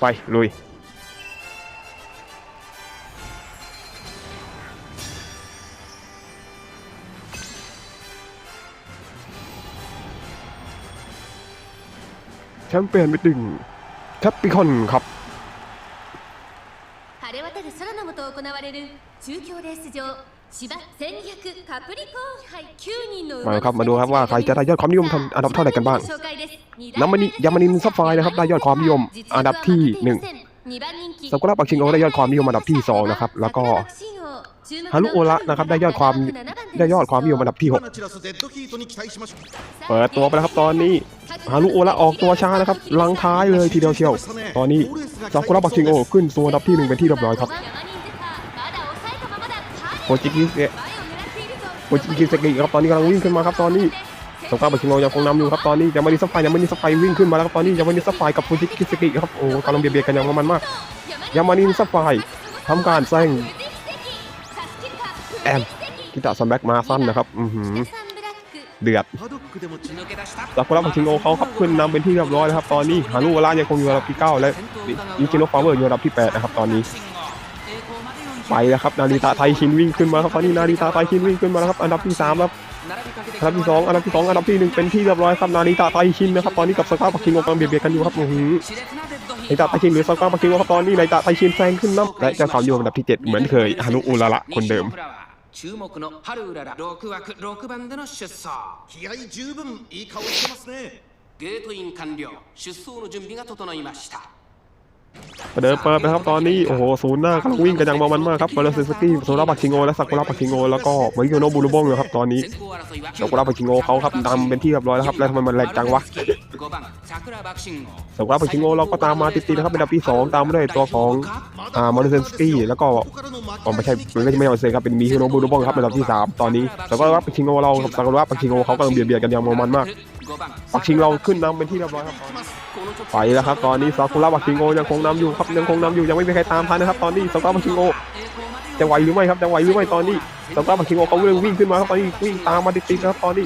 ไปลุย แชมเปี้ยนมิตติ้งแคปปิคอนครับ 晴れ渡る空の下行われる中京レース場 มาครับมาดูครับว่าใครจะได้ยอดความนิยมอันดับเท่าไหร่กันบ้างน้ำมันยามานินซัฟไฟนะครับได้ยอดความนิยมอันดับที่หนึ่งสกุระปักชิงโอได้ยอดความนิยมอันดับที่สองนะครับแล้วก็ฮารุโอระนะครับได้ยอดความได้ยอดความนิยมอันดับที่ 6 เปิดตัวไปแล้วครับตอนนี้ฮารุโอระออกตัวช้านะครับลังท้ายเลยทีเดียวเชียว ตอนนี้ซากุระบักชิงโอขึ้นตัวอันดับที่หนึ่งเป็นที่เรียบร้อยครับ โคจิคิสเกะโคจิคิสเซกิครับตอนนี้กำลังวิ่งขึ้นมาครับตอนนี้สงครามบัชิโนยังคงนำอยู่ครับตอนนี้ยังไม่ได้ซัฟไยังไม่ได้ซัฟไวิ่งขึ้นมาแล้วครับตอนนี้ยังไม่ได้ซัฟไกับโคจิคิสเกะครับโอ้กำลังเบียดเบียดกันอย่างมันมากยังไม่ได้ซัฟไทำการแซงแอมกิตาซัมแบ็กมาสั้นนะครับอือหือเดือดจากคนรับบัชิโนเขาครับขึ้นนำเป็นที่เรียบร้อยนะครับตอนนี้ฮารุวาระยังคงอยู่ระดับที่เก้าและยูจิโนะฟาวเมอร์อยู่ระดับที่แปดนะครับตอนนี้ ไปแล้วครับนาริตะไทชินวิ่งขึ้นมาครับตอนนี้นาริตะไทชินวิ่งขึ้นมาแล้วครับอันดับที่3ครับอันดับที่ 2 อันดับที่ 2 อันดับที่ 1 เป็นที่เรียบร้อยครับนาริตะไทชินนะครับตอนนี้กับซากุระปักชิงโอกำลังเบียดเบียดกันอยู่ครับอือหือนาริตะไทชินหรือซากุระปักชิงโอครับตอนนี้นาริตะไทชินแซงขึ้นนำและเจ้าเขาอยู่อันดับที่ 7 เหมือนเคยฮารุโอระละคนเดิม 注目の春うらら6枠6番での出走気合十分いい顔してますねゲートイン完了出走の準備が整いました เดินเปิดไปครับตอนนี้โอ้โหศูนย์หน้ากำลังวิ่งกันอย่งมามันมากครับบาลเซนสกี้โซล่าปักชิงโอและสักุระปักชิงโอแล้วก็มือนโยโนบุรุบงเลยครับตอนนี้สักุระปักชิงโอเขาครับนำเป็นที่เรียบร้อยแล้วครับแล้วทำไมมันแรงจังวะสักุระปักชิงโอเราก็ตามมาติดๆนะครับเป็นอัดับที่สองตามมาด้วยตัวของอ่ามาเลเซนสกี้แล้วก็ผมไม่ใช่ไม่ใช่ไม่ใช่าเซครับเป็นมีฮิโนบุรุบงครับเป็นอัดับที่สามตอนนี้สักุระปักชิงโอเรากับสักุระปักชิงโอเขากำลังเบียดเบียดกันอย่างมามันมากปักชิงเราขึ้นนำเป็นที่เรียบร้อยครับ ไปแล้วครับตอนนี้ซากุระวาชิงโอยังคงนำอยู่ครับยังคงนำอยู่ยังไม่มีใครตามทันนะครับตอนนี้ซากุระวาชิงโอจะไหวหรือไม่ครับจะไหวหรือไม่ตอนนี้ซากุระวาชิงโอเขาเริ่มวิ่งขึ้นมาครับตอนนี้วิ่งตามมาติดๆครับตอนนี้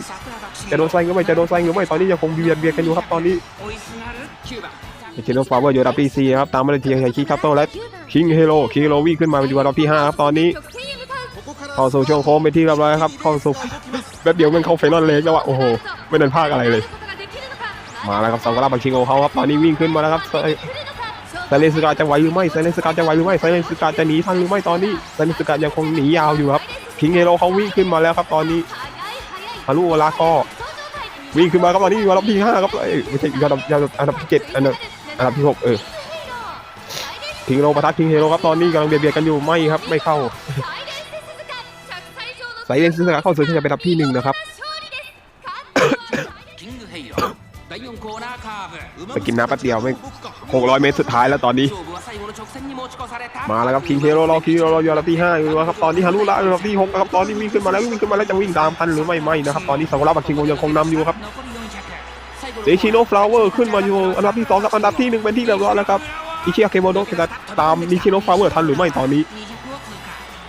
จะโดนแซงหรือไม่จะโดนแซงหรือไม่ตอนนี้ยังคงเบียดเบียดกันอยู่ครับตอนนี้เคนโนฟาเวอร์อยู่ดับที่สี่ครับตามมาเลยทีไฮคิครับโตและคิงเฮโร่คิงเฮโร่วิ่งขึ้นมาเปอยู่ดับที่ห้าครับตอนนี้เข้าสู่ช่วงโค้งไปที่เรียบร้อยครับเข้าสู่แป๊บเดียวมันเข้าไฟนอลเล็กแล้วอะโอ้โหไม่เดินภาคอะไรเลย มาแล้วครับสำหรับคิงโอเขาครับตอนนี้วิ่งขึ้นมาแล้วครับไซเลนสกาจะไหวหรือไม่ไซเลนสกาจะไหวหรือไม่ไซเลนสกาจะหนีทันหรือไม่ตอนนี้ไซเลนสกายังคงหนียาวอยู่ครับคิงเฮโรเขาวิ่งขึ้นมาแล้วครับตอนนี้ฮารุโอลาก็วิ่งขึ้นมาครับตอนนี้อยู่อันดับที่ห้าครับเอ้ยไม่ใช่อยู่อันดับอันดับที่เจ็ดอันดับอันดับที่หกเออทิงโรประทะทิงเฮโรครับตอนนี้กำลังเบียดเบียดกันอยู่ไม่ครับไม่เข้าไซเลนสกาเข้าสู่ที่จะเป็นอันดับที่หนึ่งนะครับ ไปกินน้ำแป๊บเดียวไม่600 เมตรสุดท้ายแล้วตอนนี้ มาแล้วครับคิงเทโรรอคิงรอยอรับที่5อยู่ครับตอนนี้ฮารุระอยู่รับที่6ครับตอนนี้วิ่งขึ้นมาแล้ววิ่งขึ้นมาแล้วจะวิ่งตามทันหรือไม่ไม่นะครับตอนนี้สังรับบัตคิงโกยังคงนำอยู่ครับเดชิโนฟลาวเวอร์ขึ้นมาอยู่อันดับที่2องกับอันดับที่1เป็นที่เรียบร้อยแล้วครับอิเคียเคโมโนะจะตามดิชิโนฟลาวเวอร์ทันหรือไม่ตอนนี้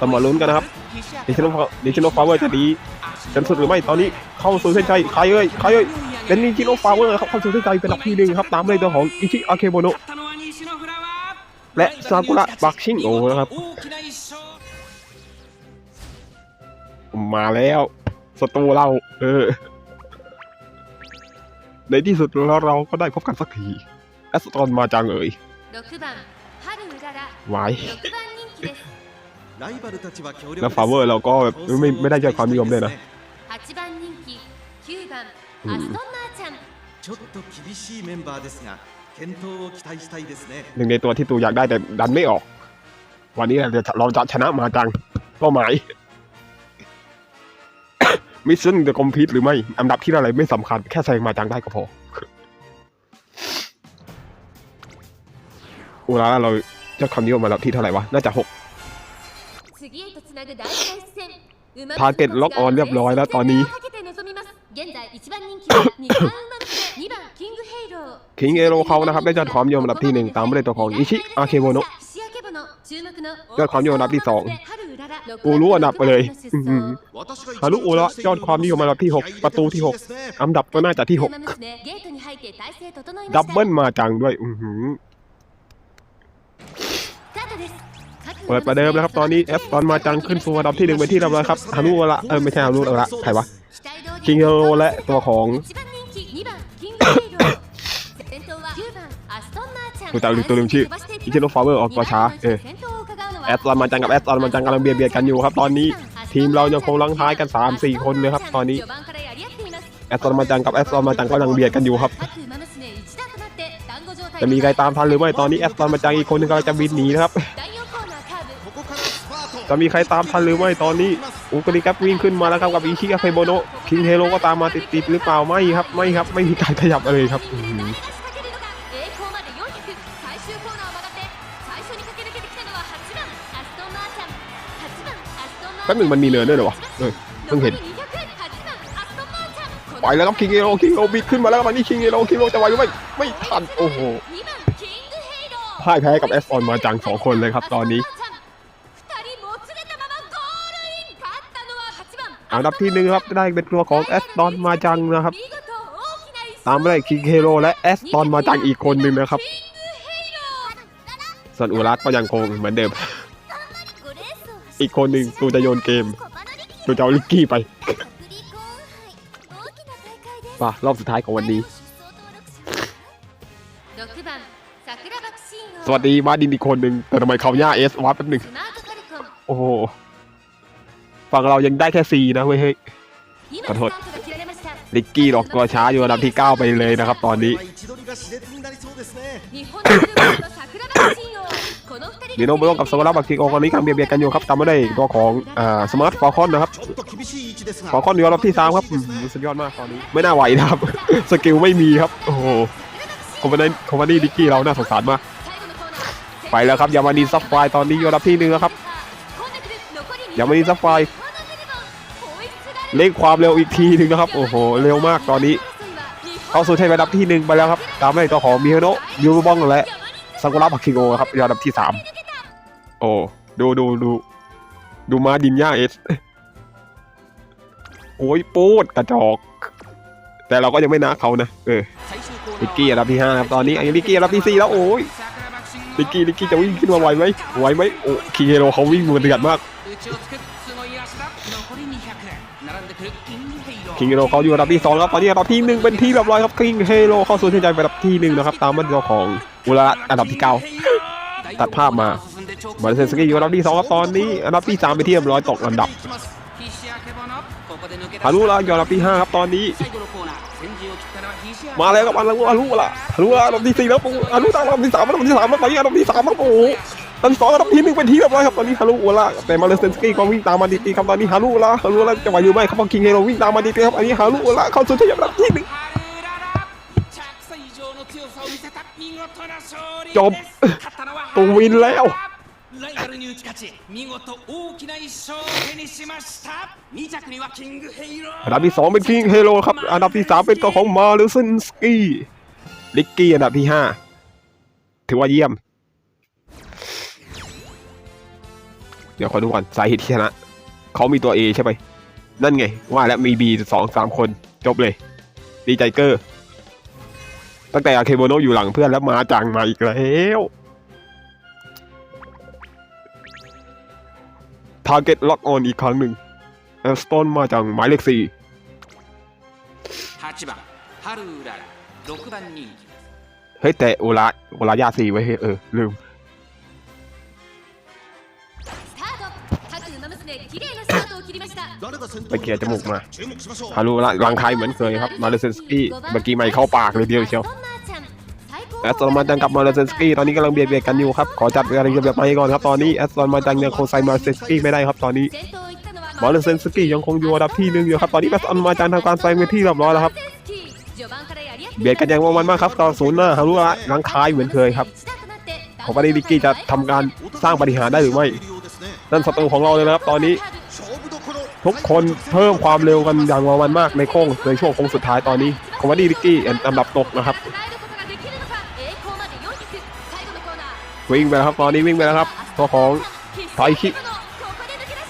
ต้องมาลุ้นกันนะครับเดชิโนเดชิโนฟลาวเวอร์จะดีจนสุดหรือไม่ตอนนี้เข้าสู่เส้นชัยใครเอ้ยใครเอ้ย เป็นนิชิโนฟาวเวอร์ครับเข้าสู่เส้ใจเป็นอันดับที่หนึ่งครับตามเลยตัวของอิชิอาเคโบโนและซากุระบักชิงโอนะครับ มาแล้วศัตรูเรา เออ ในที่สุดแล้วเราก็ได้พบกันสักทีแอสตอนมาจังเอ่ยไว้แล้วฟาวเวอร์เราก็ไม่ไม่ได้ใจความนิยมเลยนะ หนึ่งในตัวที่ตูอยากได้แต่ดันไม่ออก วันนี้เราจะชนะมาจังเป้าหมาย มิชชั่นจะคอมพิวหรือไม่ อันดับที่อะไรไม่สำคัญ แค่ใส่มาจังได้ก็พออุระเราจะคำนี้ออมาแล้วที่เท่าไหร่วะ น่าจะหกทาร์เก็ตล็อกออนเรียบร้อยแล้วตอนนี้ 現在1番人気は2番馬抜きで2番キングヘイロー คิงเอโรเขานะครับได้ยอดความนิยมอันดับที่หนึ่งตามมาด้วยตัวของอิชิอาเคโมโนะ 石焼けボの注目の ยอดความนิยมอันดับที่สอง 春うらら กูรู้อันดับไปเลยอื้อหือ 私が一 ฮารุโอระยอดความนิยมอันดับที่หกประตูที่หก อันดับก็น่าจะที่หก 車ですねゲートに入って体勢整いました ดับเบิลมาจังด้วย อือหือ เปิดประเดิมแล้วครับตอนนี้เอสตอนมาจังขึ้นสู่อันดับที่หนึ่งเป็นที่เรียบร้อยครับฮารุละเออไม่ใช่ฮารุละใครวะ คิงเฮโร่และตัวของกูจะลืมตัวลืมชื่ออิชิโร่ฟลาวเวอร์ออกตัวช้าเออแอสตอนมาจังกับแอสตอนมาจังกำลังเบียดเบียดกันอยู่ครับ ตอนนี้ทีมเรายังคงลังท้ายกัน 3-4 คนเลยครับ ตอนนี้แอสตอนมาจังกับแอสตอนมาจังกำลังเบียดกันอยู่ครับจะมีใครตามทันหรือไม่ตอนนี้แอสตอนมาจังอีกคนนึงกำลังจะบินหนีนะครับจะมีใครตามทันหรือไม่ตอนนี้อุกริกับวิ่งขึ้นมาแล้วครับกับอิชิกาเฟโบโนะ คิงเฮโร่ก็ตามมาติดๆหรือเปล่าไม่ครับไม่ครับไม่มีการขยับเลยครับอื้อหือแป๊บหนึ่งมันมีเนินด้วยเหรอวะเออเพิ่งเห็นไปแล้วครับคิงเฮโร่คิงเฮโร่บิดขึ้นมาแล้วครับอันนี้คิงเฮโร่คิงเฮโร่จะไหวหรือไม่ไม่ทันโอ้โหพ่ายแพ้กับแอสตอนมาจังสองคนเลยครับตอนนี้ อันดับที่หนึ่งครับได้เป็นตัวของแอสตอนมาจังนะครับ ตามมาด้วยคิงเฮโร่และแอสตอนมาจังอีกคนหนึ่งนะครับส่วนอุรัสก็ยังคงเหมือนเดิม อีกคนหนึ่งกูจะโยนเกมกูจะเอาลิกกี้ไปป่ะรอบสุดท้ายของวันนี้ สวัสดีมาดินอีกคนหนึ่งแต่ทำไมเขาย่าเอสวัดแป๊บหนึ่งโอ้โห ฝั่งเรายังได้แค่4นะเว้ยเฮ้ยขอโทษลิกกี้ออกตัช้าอยู่อัดับที่ 9 ไปเลยนะครับตอนนี้มีโนโบโรกับสวาระบักทีโอคนนี้กำลังเบียดกันอยู่ครับตามมาได้ตัวของสมาร์ทฟอร์คอนนะครับฟอร์คอนยู่อันดับที่3ครับสุดยอดมากตอนนี้ไม่น่าไหวนะครับ สกิลไม่มีครับ โอ้โหคอมมานด์คอมมานดี้ดิกกี้เราน่าสงสารมาก ไปแล้วครับยามานีซับไฟตอนนี้ยู่อันดับที่1นะครับยามานีซับไฟ เร่งความเร็วอีกทีหนึ่งนะครับ โอ้โห เร็วมากตอนนี้ เข้าสู่เทปอันดับที่หนึ่งไปแล้วครับ ตามด้วยตัวของมิฮโนะยูรุบองและซากุระบักคิโอครับอยู่อันดับที่สามโอ้ ดูดูดูดูมาดินย่าเอส โอ้ยปูดกระจอก แต่เราก็ยังไม่นะเขานะ เออลิกกี้อันดับที่ห้าครับ ตอนนี้ไอ้ลิกกี้อันดับที่สี่แล้วโอ้ยลิกกี้ลิกกี้จะวิ่งขึ้นมาไหวไหมไหวไหมโอ้คิเฮโร่เขาวิ่งมือเดือดมาก คิงเฮโร่เขาอยู่อันดับที่สองครับตอนนี้อันดับที่หนึ่งเป็นที่เรียบร้อยครับคิงเฮโร่เข้าสู่เส้นชัยเป็นอันดับที่หนึ่งนะครับตามมาด้วยของอุระอันดับที่เก้าตัดภาพมามาเลเซนสกี้อยู่อันดับที่สองครับตอนนี้อันดับที่สามเป็นที่เรียบร้อยตกอันดับฮารุละอยู่อันดับที่ห้าครับตอนนี้ มาแล้วครับอันดับฮารุละฮารุละอันดับที่สี่แล้วปุ๊ฮารุตามอันดับที่สามอันดับที่สามแล้วตอนนี้อันดับที่สามครับโอ้โหอันดับที่สองอันดับที่หนึ่งเป็นที่เรียบร้อยครับตอนนี้ฮารุละแต่มาเลเซนสกี้ก็วิ่งตามมาดีๆครับตอนนี้ฮารุละฮารุละจะไหวหรือไม่ครับเพราะคิงเฮโร่วิ่งตามมาดีๆครับอันนี้ฮารุละเข้าสู่ที่อันดับที่หนึ่ง จบ ตูวินแล้ว ライバルに打ち勝ち見事大きな一勝を手にしました2着にはキングヘイロー อันดับที่สองเป็นคิงเฮโร่ครับ อันดับที่สามเป็นตัวของมาลูซินสกี้ ลิกกี้อันดับที่ห้าถือว่าเยี่ยม เดี๋ยวคอยดูก่อนสาเหตุที่ชนะเขามีตัว A ใช่ไหมนั่นไง ว่าแล้วมี B สองสามคนจบเลย ดีใจเกอร์ ตั้งแต่อาเคโบโนอยู่หลังเพื่อนแล้วมาจังมาอีกแล้วทาร์เก็ตล็อกออนอีกครั้งหนึ่งแอสตันมาจังหมายเลขสี่เฮ้แต่โอลาโอลายาสี่ไว้เออลืม ไปเกลียจมูกมาฮารุละรังไทยเหมือนเคยครับมาเลเซนสกี้เมื่อกี้ไม่เข้าปากเลยเดียวเชียวแอสตอนมาจังกับมาเลเซนสกี้ตอนนี้กำลังเบียดเบียดกันอยู่ครับขอจับการเรียดเบีไปก่อนครับตอนนี้แอสตอนมาจังยังคงคไซมาเลเซนสกี้ไม่ได้ครับตอนนี้มาเลเซนสกี้ยังคงอยู่อันดับที่หนึ่งอยู่ครับตอนนี้แอสตอนมาจังทำการไซม์ที่เรียบร้อยแล้วครับเบียดกันอย่างมันมากครับตอนศูนย์หน้าฮารุละรังไทยเหมือนเคยครับของปาริบิกี้จะทำการสร้างปฏิหารได้หรือไม่นั่นสตรูของเราเลยนะครับตอนนี้ ทุกคนเพิ่มความเร็วกันอย่างมันมากในโค้งในช่วงโค้งสุดท้ายตอนนี้คอมวาดี้ลิกกี้อันดับตกนะครับวิ่งไปแล้วครับตอนนี้วิ่งไปแล้วครับตัวของไทชิ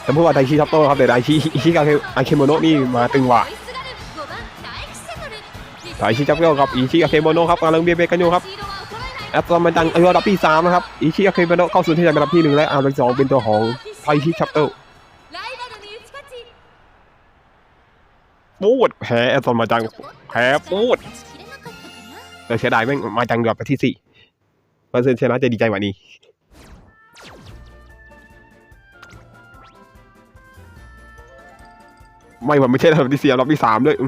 จะพูดว่าไทชิทัปโต้ครับแต่ไทชิอิชิกาเคอเคโมโนะนี่มาตึงหว่าไทชิจับเกี่ยวกับอิชิกาเคโมโนะครับกำลังเบียดเบียดกันอยู่ครับแอตตอนมาจังอายุระดับที่สามนะครับอิชิอาเคเบโนะเข้าสู่ที่ระดับที่หนึ่งและอันดับที่สองเป็นตัวของไทชิชัปเต ปูดแพ้แอสซอนมาจังแพ้ปูดแต่เสียดายแม่งมาจังดรอปไปที่สี่มาเซนชนะจะดีใจกว่านี้ไม่ว่าไม่ใช่รอบที่สี่รอบที่สามด้วย อื